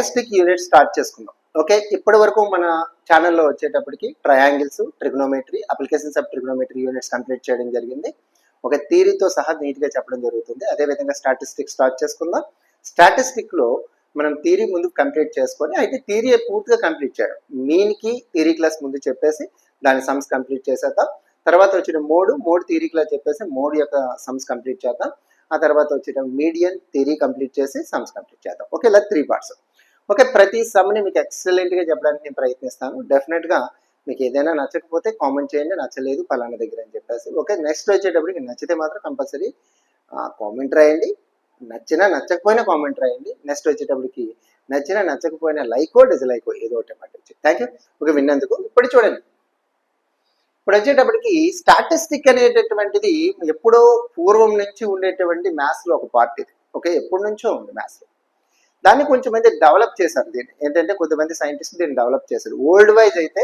Statistic unit start చేసుకుందాం. Okay ఇప్పటి వరకు మన ఛానల్లో వచ్చేటప్పటికి triangles trigonometry applications of trigonometry units complete చేయడం జరిగింది. ఒక థీరీతో సహా నీట్గా చెప్పడం జరుగుతుంది. అదేవిధంగా స్టాటిస్టిక్ స్టార్ట్ చేసుకుందాం. స్టాటిస్టిక్లో మనం థీరీ ముందు కంప్లీట్ చేసుకొని అయితే థీరీ పూర్తిగా కంప్లీట్ చేయడం. మీన్కి థీరీ క్లాస్ ముందు చెప్పేసి దాని సమ్స్ కంప్లీట్ చేసేద్దాం. తర్వాత వచ్చిన మోడ్ మోడ్ థీరీ క్లాస్ చెప్పేసి మోడ్ యొక్క సమ్స్ కంప్లీట్ చేద్దాం. ఆ తర్వాత వచ్చిన మీడియన్ థియరీ కంప్లీట్ చేసి సమ్స్ కంప్లీట్ చేద్దాం. ఓకే ఇలా త్రీ పార్ట్స్ ఓకే ప్రతి సమ్ని మీకు ఎక్సలెంట్గా చెప్పడానికి నేను ప్రయత్నిస్తాను. డెఫినెట్గా మీకు ఏదైనా నచ్చకపోతే కామెంట్ చేయండి నచ్చలేదు పలానా దగ్గర అని చెప్పేసి. ఓకే నెక్స్ట్ వచ్చేటప్పటికి నచ్చితే మాత్రం కంపల్సరీ కామెంట్ రాయండి. నచ్చినా నచ్చకపోయినా కామెంట్ రాయండి. నెక్స్ట్ వచ్చేటప్పటికి నచ్చినా నచ్చకపోయినా లైకో డిజ్లైకో ఏదో ఒకటి మాట థ్యాంక్ యూ ఓకే విన్నందుకు. ఇప్పుడు చూడండి. ఇప్పుడు వచ్చేటప్పటికి స్టాటిస్టిక్ అనేటటువంటిది ఎప్పుడో పూర్వం నుంచి ఉండేటువంటి మ్యాథ్స్లో ఒక పార్ట్ ఇది. ఓకే ఎప్పటి నుంచో ఉంది మ్యాథ్స్లో దాన్ని కొంచెం మంది డెవలప్ చేశారు. దీన్ని ఏంటంటే కొంతమంది సైంటిస్ట్ దీన్ని డెవలప్ చేశారు. వరల్డ్ వైజ్ అయితే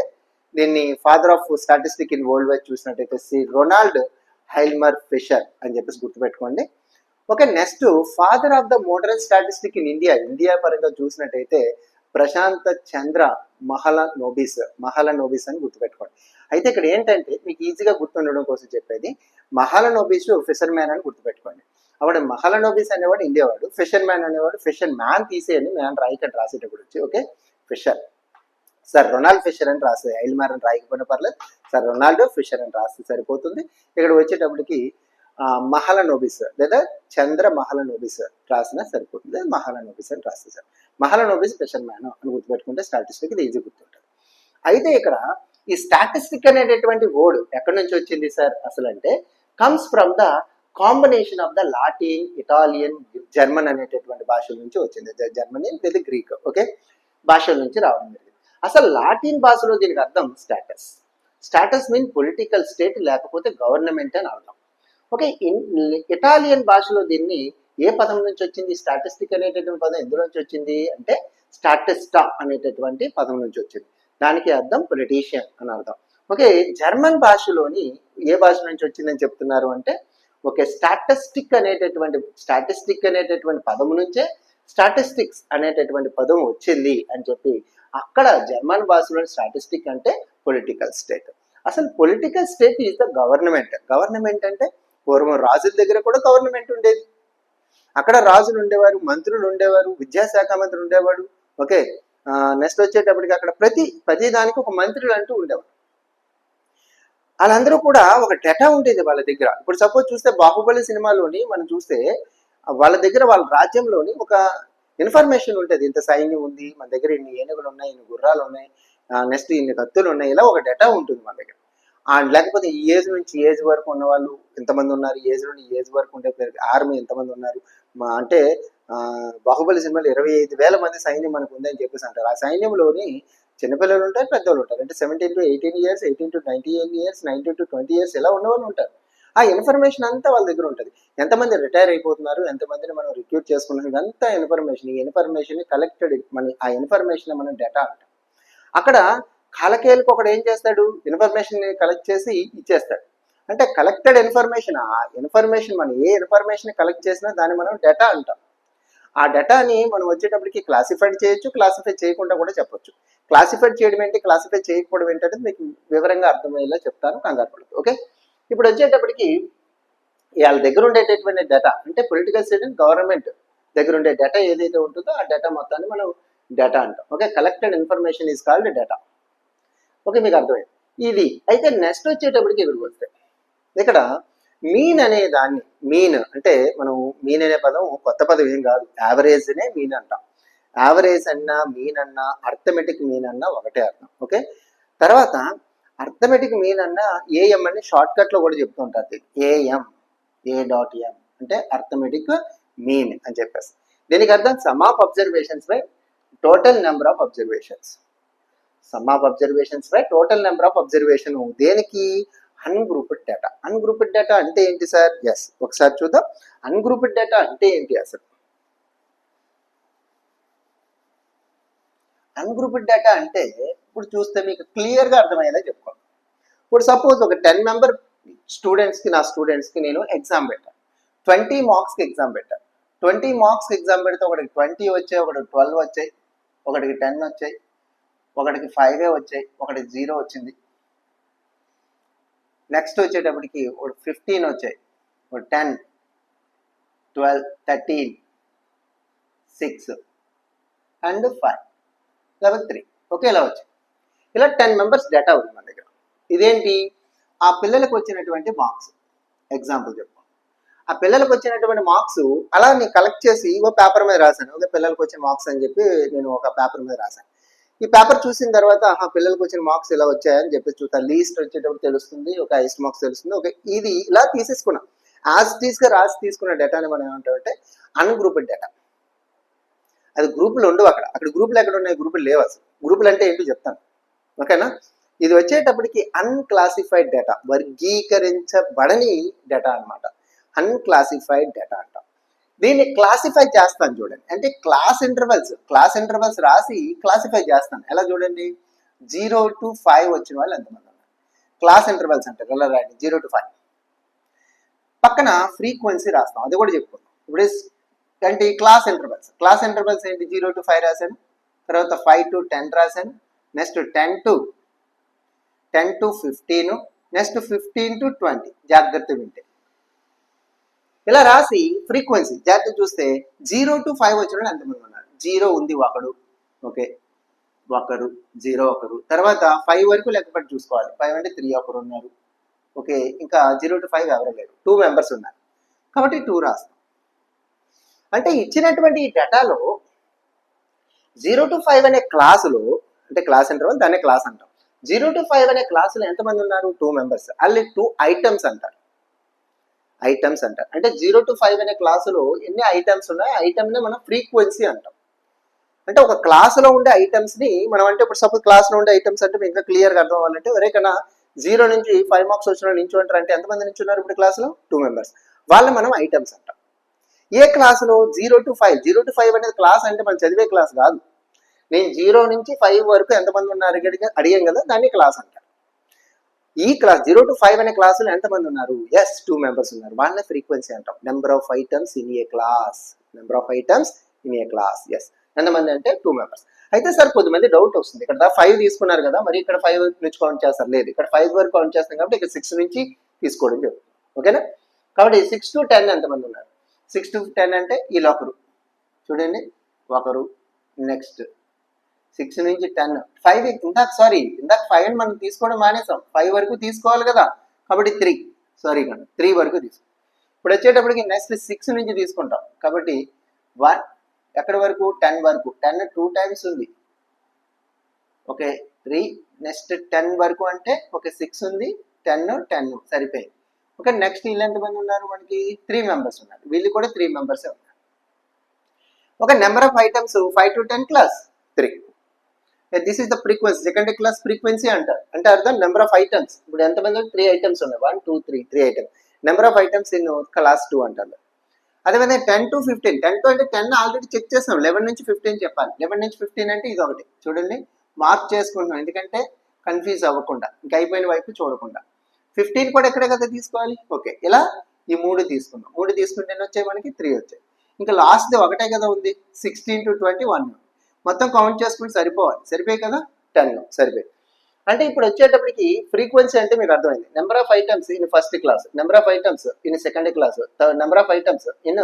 దీన్ని father of statistic in world wise చూసినట్టయితే సి రొనాల్డ్ హైల్మర్ ఫిషర్ అని చెప్పేసి గుర్తుపెట్టుకోండి. Okay next father of the modern statistic in India India పరంగా చూసినట్టయితే ప్రశాంత చంద్ర మహల నోబిస్ మహల నోబిస్ అని గుర్తుపెట్టుకోండి. అయితే ఇక్కడ ఏంటంటే మీకు ఈజీగా గుర్తుండడం కోసం చెప్పేది మహల నోబిస్ ఫిషర్ మ్యాన్ అని గుర్తుపెట్టుకోండి. అప్పుడు మహలనోబిస్ అనేవాడు ఇండియా వాడు ఫిషర్ మ్యాన్ అనేవాడు ఫిషర్ మ్యాన్ తీసేయండి మ్యాన్ రాయికట్ రాసేటప్పుడు వచ్చి okay Fisher sir Ronald Fisher అని రాస్తే ఐల్మార్ అని రాయకపోయినా పర్లేదు సార్ రొనాల్డో ఫిషర్ అని రాస్తే సరిపోతుంది ఇక్కడ వచ్చేటప్పటికి మహల నోబిస్ లేదా చంద్ర మహల నోబిస్ రాసినా సరిపోతుంది మహల నోబిస్ అని రాస్తే sir Mahalanobis Fisher man అని గుర్తుపెట్టుకుంటే స్టాటిస్టిక్ ఇది ఈజీ గుర్తుంటుంది అయితే ఇక్కడ ఈ స్టాటిస్టిక్ అనేటటువంటి వర్డ్ ఎక్కడి నుంచి వచ్చింది సార్ అసలు అంటే comes from the combination of the Latin Italian German అనేటటువంటి భాషల నుంచి వచ్చింది. జర్మనీ లేదా గ్రీక్. ఓకే? భాషల నుంచి రావడం జరిగింది. అసలు లాటిన్ భాషలో దీనికి అర్థం status. Status mean political state లేకపోతే గవర్నమెంట్ అని అర్థం. ఓకే? ఇన్ ఇటాలియన్ భాషలో దీన్ని ఏ పదం నుంచి వచ్చింది? స్టాటిస్టిక్ అనేటటువంటి పదం ఎందులో నుంచి వచ్చింది? అంటే స్టాటిస్టా అనేటటువంటి పదం నుంచి వచ్చింది. దానికి అర్థం పొలిటీషియన్ అని అర్థం. ఓకే? జర్మన్ భాషలోని ఏ భాష నుంచి వచ్చిందని చెప్తున్నారు అంటే ఓకే స్టాటిస్టిక్ అనేటటువంటి స్టాటిస్టిక్ అనేటటువంటి పదము నుంచే స్టాటిస్టిక్స్ అనేటటువంటి పదం వచ్చింది అని చెప్పి అక్కడ జర్మన్ భాషలో స్టాటిస్టిక్ అంటే పొలిటికల్ స్టేట్ అసలు political state is the government government అంటే పూర్వం రాజుల దగ్గర కూడా గవర్నమెంట్ ఉండేది. అక్కడ రాజులు ఉండేవారు మంత్రులు ఉండేవారు విద్యాశాఖ మంత్రి ఉండేవాడు. ఓకే నెక్స్ట్ వచ్చేటప్పటికి అక్కడ ప్రతి ప్రతి దానికి ఒక మంత్రులు అంటూ ఉండేవారు. వాళ్ళందరూ కూడా ఒక డేటా ఉండేది వాళ్ళ దగ్గర. ఇప్పుడు సపోజ్ చూస్తే బాహుబలి సినిమాలోని మనం చూస్తే వాళ్ళ దగ్గర వాళ్ళ రాజ్యంలోని ఒక ఇన్ఫర్మేషన్ ఉంటుంది. ఇంత సైన్యం ఉంది మన దగ్గర ఇన్ని ఏనుగులు ఉన్నాయి ఇన్ని గుర్రాలు ఉన్నాయి నెక్స్ట్ ఇన్ని కత్తులు ఉన్నాయి ఇలా ఒక డేటా ఉంటుంది మన దగ్గర. లేకపోతే ఈ ఏజ్ నుంచి ఏజ్ వరకు ఉన్న వాళ్ళు ఎంతమంది ఉన్నారు? ఏజ్ నుండి ఏజ్ వరకు ఉండే ఆర్మీ ఎంతమంది ఉన్నారు? మా అంటే బాహుబలి సినిమాలో ఇరవై ఐదు వేల మంది సైన్యం మనకు ఉందని చెప్పేసి అంటారు. ఆ సైన్యంలోని చిన్నపిల్లలు ఉంటారు పెద్దవాళ్ళు ఉంటారు. అంటే seventeen to eighteen years eighteen to ninety eight years nineteen to twenty years ఇలా ఉన్నవాళ్ళు ఉంటారు. ఆ ఇన్ఫర్మేషన్ అంతా వాళ్ళ దగ్గర ఉంటుంది. ఎంతమంది రిటైర్ అయిపోతున్నారు ఎంతమందిని మనం రిక్రూట్ చేసుకుంటున్నాం ఇదంతా ఇన్ఫర్మేషన్ ఈ ఇన్ఫర్మేషన్ కలెక్టెడ్ మన ఆ ఇన్ఫర్మేషన్ మనం డేటా అంటాం. అక్కడ కాలకేలకు ఒకడు ఏం చేస్తాడు? ఇన్ఫర్మేషన్ కలెక్ట్ చేసి ఇచ్చేస్తాడు. అంటే కలెక్టెడ్ ఇన్ఫర్మేషన్ ఆ ఇన్ఫర్మేషన్ మనం ఏ ఇన్ఫర్మేషన్ కలెక్ట్ చేసినా దాన్ని మనం డేటా అంటాం. ఆ డేటాని మనం వచ్చేటప్పటికి క్లాసిఫైడ్ చేయొచ్చు క్లాసిఫై చేయకుండా కూడా చెప్పొచ్చు. క్లాసిఫైడ్ చేయడం ఏంటి? క్లాసిఫై చేయకపోవడం ఏంటంటే మీకు వివరంగా అర్థమయ్యేలా చెప్తాను కంగారు పడదు ఓకే? ఇప్పుడు వచ్చేటప్పటికి వాళ్ళ దగ్గర ఉండేటటువంటి డేటా అంటే పొలిటికల్ స్టేట్ గవర్నమెంట్ దగ్గర ఉండే డేటా ఏదైతే ఉంటుందో ఆ డేటా మొత్తాన్ని మనం డేటా అంటాం. Okay? Collected information is called data. Okay? మీకు అర్థమైంది. ఇది అయితే నెక్స్ట్ వచ్చేటప్పటికి ఇక్కడికి వస్తే ఇక్కడ మీన్ అనే దాన్ని మీన్ అంటే మనం మీన్ అనే పదం కొత్త పదం ఏం కాదు యావరేజ్నే మీన్ అంటాం. యావరేజ్ అన్నా మీన్ అన్నా అర్థమెటిక్ మీన్ అన్నా ఒకటే అర్థం ఓకే తర్వాత అర్థమెటిక్ మీన్ అన్నా ఏఎం అని షార్ట్ కట్లో కూడా చెప్తూ ఉంటుంది ఏఎం ఏ డాట్ ఎం అంటే అర్థమెటిక్ మీన్ అని చెప్పేసి. దీనికి అర్థం sum of observations by total number of observations sum of observations by total number of observation దేనికి? అన్గ్రూప్డ్ డేటా అన్గ్రూప్డ్ డేటా అంటే ఏంటి సార్? ఎస్ ఒకసారి చూద్దాం. అన్గ్రూప్డ్ డేటా అంటే ఏంటి అసలు? అన్గ్రూప్డ్ డేటా అంటే ఇప్పుడు చూస్తే మీకు క్లియర్గా అర్థమయ్యేలా చెప్పుకోండి. ఇప్పుడు సపోజ్ ఒక టెన్ మెంబర్ స్టూడెంట్స్కి నా స్టూడెంట్స్కి నేను ఎగ్జామ్ పెట్టాను ట్వంటీ మార్క్స్కి ఎగ్జామ్ పెట్టాను ట్వంటీ మార్క్స్కి ఎగ్జామ్ పెడితే ఒకటి ట్వంటీ వచ్చాయి ఒకటి ట్వెల్వ్ వచ్చాయి ఒకటికి టెన్ వచ్చాయి ఒకటికి ఫైవే వచ్చాయి ఒకటికి జీరో వచ్చింది. నెక్స్ట్ వచ్చేటప్పటికి ఒక ఫిఫ్టీన్ వచ్చాయి. ఒక ten twelve thirteen six and five eleven three okay ఇలా వచ్చాయి. ఇలా టెన్ మెంబర్స్ డేటా ఉంది మన దగ్గర. ఇదేంటి? ఆ పిల్లలకు వచ్చినటువంటి మార్క్స్ ఎగ్జాంపుల్ చెప్పు. ఆ పిల్లలకు వచ్చినటువంటి మార్క్స్ అలా నేను కలెక్ట్ చేసి ఓ పేపర్ మీద రాశాను. ఓకే పిల్లలకు వచ్చిన మార్క్స్ అని చెప్పి నేను ఒక పేపర్ మీద రాశాను. ఈ పేపర్ చూసిన తర్వాత ఆహా పిల్లలకు వచ్చిన మార్క్స్ ఇలా వచ్చాయని చెప్పి చూస్తా. లీస్ట్ వచ్చేటప్పుడు తెలుస్తుంది ఒక హైస్ట్ మార్క్స్ తెలుస్తుంది. ఒక ఇది ఇలా తీసేసుకున్నా. యాజ్ టీస్గా రాసి తీసుకున్న డేటాని మనం ఏమంటామంటే అన్గ్రూప్డ్ డేటా అది గ్రూపులు ఉండవు అక్కడ. అక్కడ గ్రూపులు ఎక్కడ ఉన్నాయి? గ్రూపులు లేవు అసలు. గ్రూపులు అంటే ఏంటో చెప్తాను. ఓకేనా? ఇది వచ్చేటప్పటికి అన్క్లాసిఫైడ్ డేటా వర్గీకరించబడని డేటా అన్నమాట. అన్క్లాసిఫైడ్ డేటా అంటాం. దీన్ని క్లాసిఫై చేస్తాను చూడండి. అంటే క్లాస్ ఇంటర్వెల్స్ క్లాస్ ఇంటర్వెల్స్ రాసి క్లాసిఫై చేస్తాను. ఎలా చూడండి? జీరో టు ఫైవ్ వచ్చిన వాళ్ళు ఎంతమంది ఉన్నారు? క్లాస్ ఇంటర్వెల్స్ అంటే ఎలా రాయండి. జీరో టు ఫైవ్ పక్కన ఫ్రీక్వెన్సీ రాస్తాం. అది కూడా చెప్పుకోండి. ఇప్పుడు అంటే క్లాస్ ఇంటర్వెల్స్ క్లాస్ ఇంటర్వెల్స్ ఏంటి? జీరో టు ఫైవ్ రాశాను. తర్వాత ఫైవ్ టు టెన్ రాశాను. Next ten to ten to fifteen next fifteen to twenty జాగ్రత్త వింటే. ఇలా రాసి ఫ్రీక్వెన్సీ జాగ్రత్త చూస్తే జీరో టు ఫైవ్ వచ్చిన వాళ్ళు ఎంతమంది ఉన్నారు జీరో ఉంది ఒకడు. ఓకే? ఒకరు జీరో ఒకరు తర్వాత ఫైవ్ వరకు లెక్కపెట్టి చూసుకోవాలి. ఫైవ్ అంటే త్రీ ఒకరు ఉన్నారు ఓకే? ఇంకా జీరో టు ఫైవ్ ఎవరు లేరు. టూ మెంబర్స్ ఉన్నారు. కాబట్టి టూ రాస్తాం. అంటే ఇచ్చినటువంటి ఈ డేటాలో జీరో టు ఫైవ్ అనే క్లాసులో అంటే క్లాస్ అంటారు దాన్ని క్లాస్ అంటాం. జీరో టు ఫైవ్ అనే క్లాసులో ఎంతమంది ఉన్నారు? టూ మెంబర్స్ అల్లి టూ ఐటమ్స్ అంటారు. ఐటమ్స్ అంటారు. అంటే జీరో టు ఫైవ్ అనే క్లాసులో ఎన్ని ఐటమ్స్ ఉన్నాయి ఐటమ్నే మనం ఫ్రీక్వెన్సీ అంటాం. అంటే ఒక క్లాసులో ఉండే ఐటమ్స్ని మనం అంటే ఇప్పుడు సపోజ్ క్లాస్లో ఉండే ఐటమ్స్ అంటే ఇంకా క్లియర్గా అర్థం అవ్వాలంటే ఒరే జీరో నుంచి ఫైవ్ మార్క్స్ వచ్చిన వాళ్ళు నించుంటారు అంటే ఎంతమంది నించున్నారు ఇప్పుడు క్లాసులో టూ మెంబర్స్ వాళ్ళని మనం ఐటమ్స్ అంటాం. ఏ క్లాసులో zero to five zero to five అనేది క్లాస్ అంటే మనం చదివే క్లాస్ కాదు. నేను జీరో నుంచి ఫైవ్ వరకు ఎంతమంది ఉన్నారు అడిగాను అడిగాం కదా దాన్ని క్లాస్ అంటారు. ఈ క్లాస్ జీరో టు ఫైవ్ అనే క్లాసులో ఎంతమంది ఉన్నారు? ఎస్ టూ మెంబర్స్ ఉన్నారు. వాళ్ళని ఫ్రీక్వెన్సీ అంటాం. Number of items in a class number of items in a class yes ఎంతమంది అంటే టూ మెంబర్స్ అయితే సార్ కొద్దిమంది డౌట్ వస్తుంది. ఇక్కడ ఫైవ్ తీసుకున్నారు కదా మరి ఇక్కడ ఫైవ్ నుంచి కౌంట్ చేస్తారు. లేదు ఇక్కడ ఫైవ్ వరకు కౌంట్ చేస్తాం కాబట్టి ఇక్కడ సిక్స్ నుంచి తీసుకోవడం జరుగుతుంది. ఓకేనా కాబట్టి సిక్స్ టు టెన్ ఎంతమంది ఉన్నారు? సిక్స్ టు టెన్ అంటే ఈ ఒకరు చూడండి. ఒకరు నెక్స్ట్ సిక్స్ నుంచి టెన్ ఫైవ్ ఇందాక సారీ ఇందాక ఫైవ్ మనం తీసుకోవడం మానేసాం. ఫైవ్ వరకు తీసుకోవాలి కదా. కాబట్టి త్రీ సారీ కానీ త్రీ వరకు తీసుకో. ఇప్పుడు వచ్చేటప్పటికి నెక్స్ట్ సిక్స్ నుంచి తీసుకుంటాం. కాబట్టి వన్ ఎక్కడి వరకు? టెన్ వరకు. టెన్ టూ టైమ్స్ ఉంది. ఓకే త్రీ నెక్స్ట్ టెన్ వరకు అంటే ఓకే సిక్స్ ఉంది. టెన్ టెన్ సరిపోయింది. ఓకే నెక్స్ట్ వీళ్ళు ఎంతమంది ఉన్నారు మనకి? త్రీ మెంబర్స్ ఉన్నారు. వీళ్ళు కూడా త్రీ మెంబర్స్ ఉన్నారు. ఒక number of items five to ten class three this is the frequency second class frequency అంటారు అంటే అర్థం నెంబర్ ఆఫ్ ఐటమ్స్ ఇప్పుడు ఎంతమంది త్రీ ఐటమ్స్ ఉన్నాయి. One two three three items number of items in class two అంటారు. అదేవిధంగా ten to fifteen ten to అంటే ten already check చేస్తాం లెవెన్ నుంచి ఫిఫ్టీన్ చెప్పాలి. లెవెన్ నుంచి ఫిఫ్టీన్ అంటే ఇది ఒకటి. చూడండి. మార్క్ చేసుకుంటున్నాం. ఎందుకంటే కన్ఫ్యూజ్ అవ్వకుండా. ఇంకా అయిపోయిన వైపు చూడకుండా. ఫిఫ్టీన్ కూడా ఎక్కడే కదా తీసుకోవాలి? ఓకే ఇలా ఈ మూడు తీసుకున్నాం. మూడు తీసుకుంటే వచ్చాయి మనకి త్రీ వచ్చాయి. ఇంకా లాస్ట్ ఒకటే కదా ఉంది. సిక్స్టీన్ టు ట్వంటీ వన్ మొత్తం కౌంట్ చేసుకుని సరిపోవాలి. సరిపోయి కదా? టెన్ సరిపోయి. అంటే ఇప్పుడు వచ్చేటప్పటికి ఫ్రీక్వెన్సీ అంటే మీకు అర్థమైంది. Number of items in first class number of items in second class number of items in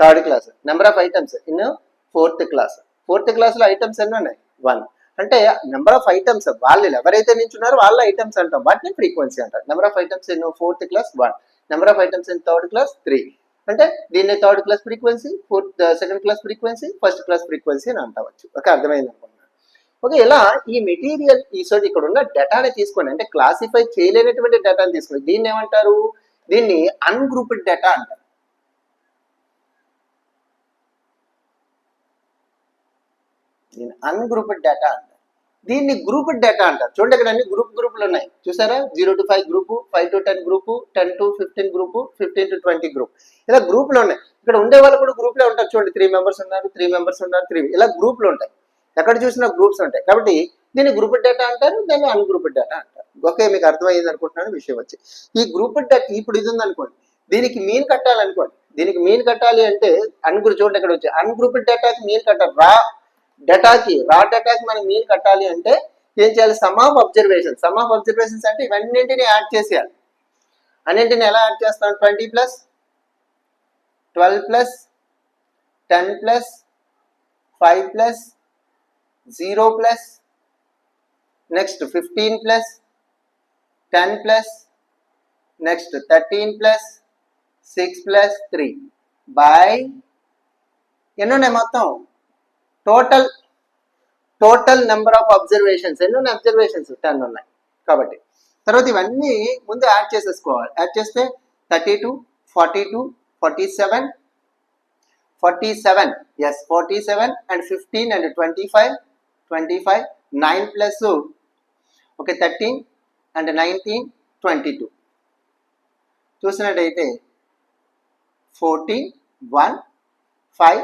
third class number of items in fourth class fourth క్లాస్లో ఐటమ్స్ ఎన్ని ఉన్నాయి? వన్ అంటే నెంబర్ ఆఫ్ ఐటమ్స్ వాళ్ళు ఎవరైతే నించున్నారో వాళ్ళ ఐటమ్స్ అంటాం. వాటిని frequency అంటారు number of items in fourth class one number of items in third class three అంటే దీన్ని third class frequency fourth second class frequency first class frequency అని అంటవచ్చు. ఓకే అర్థమైంది అనుకుంటున్నాను ఓకే ఇలా ఈ మెటీరియల్ ఈ సో ఇక్కడ ఉన్న డేటాని తీసుకొని అంటే క్లాసిఫై చేయలేనటువంటి డేటాని తీసుకొని దీన్ని ఏమంటారు? దీన్ని అన్గ్రూప్డ్ డేటా అంటారు. దీన్ని అన్గ్రూప్డ్ డేటా అంటారు. దీన్ని గ్రూప్ డేటా అంటారు. చూడండి ఇక్కడ అన్ని గ్రూప్ గ్రూపులు ఉన్నాయి. చూసారా? Zero to five group five to ten group ten to fifteen group fifteen to twenty group ఇలా గ్రూపులు ఉన్నాయి. ఇక్కడ ఉండే వాళ్ళు కూడా గ్రూప్లో ఉంటారు చూడండి. త్రీ మెంబర్స్ ఉన్నారు త్రీ మెంబర్స్ ఉన్నారు త్రీ ఇలా గ్రూపులు ఉంటాయి. ఎక్కడ చూసినా గ్రూప్స్ ఉంటాయి. కాబట్టి దీన్ని గ్రూప్ డేటా అంటారు దాన్ని గ్రూప్ డేటా అంటారు. ఓకే మీకు అర్థమైంది అనుకుంటున్నాను విషయం వచ్చి. ఈ గ్రూప్ డేటా ఇప్పుడు ఇది ఉందనుకోండి. దీనికి మీన్ కట్టాలనుకోండి. దీనికి మీన్ కట్టాలి అంటే అన్గ్రూ చూడండి ఇక్కడ వచ్చి. అన్గ్రూప్డ్ డేటాకి మీన్ కట్టాలి రా డేటాకి రా డేటాకి మనం మీన్ కట్టాలి అంటే ఏం చేయాలి? Sum of observation sum of observations అంటే ఇవన్నింటిని యాడ్ చేసేయాలి. అన్నింటిని ఎలా యాడ్ చేస్తాం? Twenty plus twelve plus ten plus five plus zero plus next fifteen plus ten plus next thirteen plus six plus three by ఎన్నున్నాయి మొత్తం? Total total number of observations ఎన్ని ఉన్నాయి? అబ్జర్వేషన్స్ టెన్ ఉన్నాయి. కాబట్టి తర్వాత ఇవన్నీ ముందు యాడ్ చేసేసుకోవాలి. యాడ్ చేస్తే thirty two forty two forty seven forty seven yes forty seven and fifteen and twenty five twenty five nine plus okay thirteen and nineteen twenty two చూసినట్టయితే fourteen one five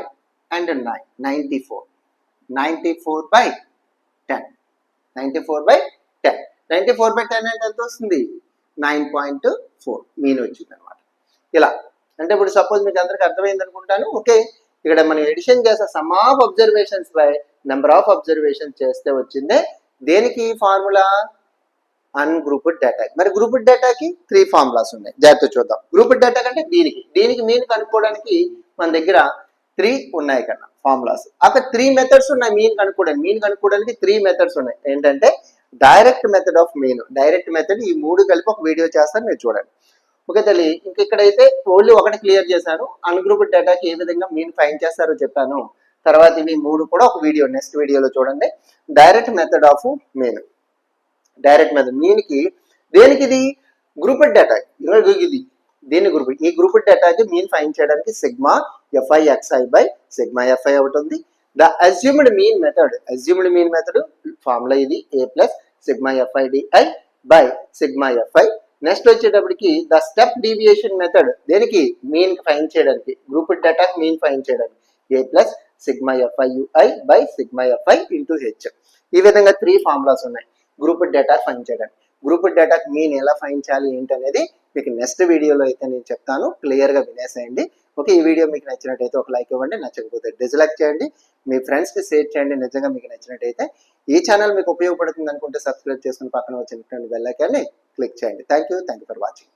and nine ninety four ninety four by ten. Ninety four by ten. Ninety four by ten అంటే ఎంత వస్తుంది? Nine point four. Mean వచ్చింది అనమాట ఇలా. అంటే ఇప్పుడు suppose మీకు అందరికి అర్థమైంది అనుకుంటాను. ఓకే. ఇక్కడ మనం ఎడిషన్ చేసే sum of observations by number of observation చేస్తే వచ్చిందే. దేనికి ఫార్ములా? అన్గ్రూప్డ్ డేటా మరి గ్రూప్డ్ డేటాకి త్రీ ఫార్ములాస్ ఉన్నాయి. జాగ్రత్త చూద్దాం. గ్రూప్డ్ డేటా కంటే దీనికి. దీనికి మీన్ కనుక్కోవడానికి మన దగ్గర త్రీ ఉన్నాయి కన్నా ఫార్ములాస్ అక్కడ త్రీ మెథడ్స్ ఉన్నాయి మీన్ కనుక్కోవడానికి. మీన్ కనుక్కోవడానికి త్రీ మెథడ్స్ ఉన్నాయి. ఏంటంటే direct method of mean direct method ఈ మూడు కలిపి ఒక వీడియో చేస్తాను మీరు చూడండి. ఓకే తల్లి ఇంక ఇక్కడైతే ఓన్లీ ఒకటి క్లియర్ చేశాను అన్గ్రూప్డ్ డేటాకి ఏ విధంగా మీన్ ఫైన్ చేస్తారో చెప్పాను. తర్వాత ఇవి మూడు కూడా ఒక వీడియో నెక్స్ట్ వీడియోలో చూడండి. Direct method of mean direct method మీన్కి దేనికి ఇది? గ్రూప్డ్ డేటా ఇది. దీని గ్రూప్ ఈ గ్రూప్ డేటాకి మీన్ ఫైన్ చేయడానికి sigma F I X I by sigma F I ఒకటి ఉంది. The assumed mean method assumed mean method formula ఇది. A plus sigma F I D I by sigma F I next వచ్చేటప్పటికి the step deviation method దేనికి? Mean find చేయడానికి. Group డేటాకి mean find చేయడానికి. A plus sigma F I U I by sigma F I into H ఈ విధంగా three formulas ఉన్నాయి. Group data find చేయడానికి. Group డేటాకి మీన్ ఎలా ఫైన్ చేయాలి ఏంటనేది మీకు నెక్స్ట్ వీడియోలో అయితే నేను చెప్తాను. క్లియర్గా వినేసేయండి. ఓకే ఈ వీడియో మీకు నచ్చినట్టయితే ఒక లైక్ ఇవ్వండి నచ్చకపోతే డిస్లైక్ చేయండి. మీ ఫ్రెండ్స్కి షేర్ చేయండి. నిజంగా మీకు నచ్చినట్టయితే ఈ ఛానల్ మీకు ఉపయోగపడుతుంది అనుకుంటే సబ్స్క్రైబ్ చేసుకుని పక్కన వచ్చినటువంటి బెల్ క్లిక్ చేయండి. Thank you thank you for watching